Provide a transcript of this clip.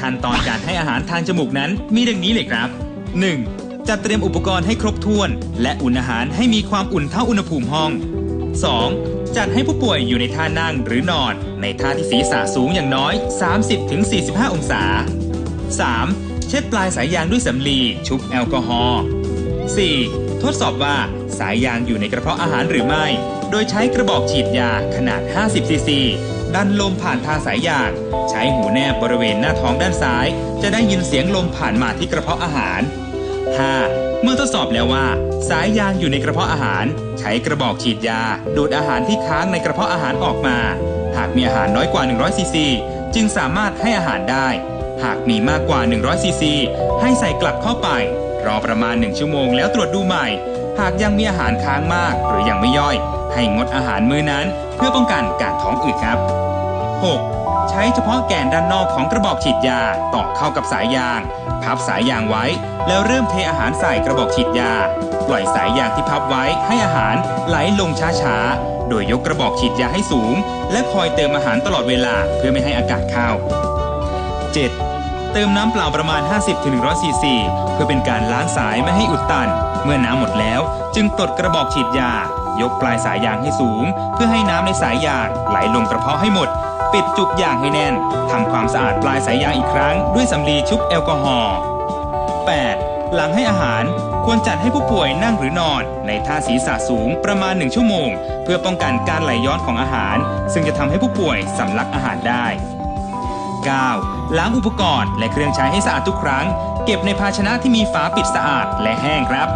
ขั้นตอนการให้อาหารทางจมูกนั้นมีดังนี้เลยครับ 1. จัดเตรียมอุปกรณ์ให้ครบถ้วน และอุ่นอาหารให้มีความอุ่นเท่าอุณหภูมิห้อง 2. จัดให้ผู้ป่วยอยู่ในท่านั่งหรือนอน ในท่าที่ศีรษะสูงอย่างน้อย 30-45 องศา 3. เช็ดปลายสายยางด้วยสำลี ชุบแอลกอฮอล์ 4. ทดสอบว่าสายยางอยู่ในกระเพาะอาหารหรือไม่ โดยใช้กระบอกฉีดยาขนาด 50 ซีซีดันลมผ่านทางสายยาง ใช้หูแนบบริเวณหน้าท้องด้านซ้าย จะได้ยินเสียงลมผ่านมาที่กระเพาะอาหาร 5. เมื่อทดสอบแล้วว่า สายยางอยู่ในกระเพาะอาหาร ใช้กระบอกฉีดยา ดูดอาหารที่ค้างในกระเพาะอาหารออกมา หากมีอาหารน้อยกว่า 100 ซีซี จึงสามารถให้อาหารได้ หากมีมากกว่า 100 ซีซี ให้ใส่กลับเข้าไป รอประมาณ 1 ชั่วโมงแล้วตรวจดูใหม่ หากยังมีอาหารค้างมากหรือยังไม่ย่อย ให้งดอาหารมื้อนั้น เพื่อป้องกันการท้องอืดครับ 6. ใช้เฉพาะแกนด้านนอกของกระบอกฉีดยาต่อเข้ากับสายยาง พับสายยางไว้ แล้วเริ่มเทอาหารใส่กระบอกฉีดยา ปล่อยสายยางที่พับไว้ให้อาหารไหลลงช้าๆ โดยยกกระบอกฉีดยาให้สูง และคอยเติมอาหารตลอดเวลาเพื่อไม่ให้อากาศเข้า 7. เติมน้ำเปล่าประมาณ 50-100ซีซีเพื่อเป็นการล้างสายไม่ให้อุดตัน เมื่อน้ำหมดแล้ว จึงตดกระบอกฉีดยา ยกปลายสายยางให้สูง เพื่อให้น้ำในสายยางไหลลงกระเพาะให้หมด ปิดจุกยางให้แน่นทำความสะอาดปลายสายยางอีกครั้ง ด้วยสำลีชุบแอลกอฮอล์ 8. หลังให้อาหารควรจัดให้ผู้ป่วยนั่งหรือนอน ในท่าศีรษะสูงประมาณ 1 ชั่วโมง เพื่อป้องกันการไหลย้อนของอาหาร ซึ่งจะทำให้ผู้ป่วยสำลักอาหารได้ 9. ล้างอุปกรณ์ และเครื่องใช้ให้สะอาดทุกครั้ง เก็บในภาชนะที่มีฝาปิดสะอาดและแห้งครับ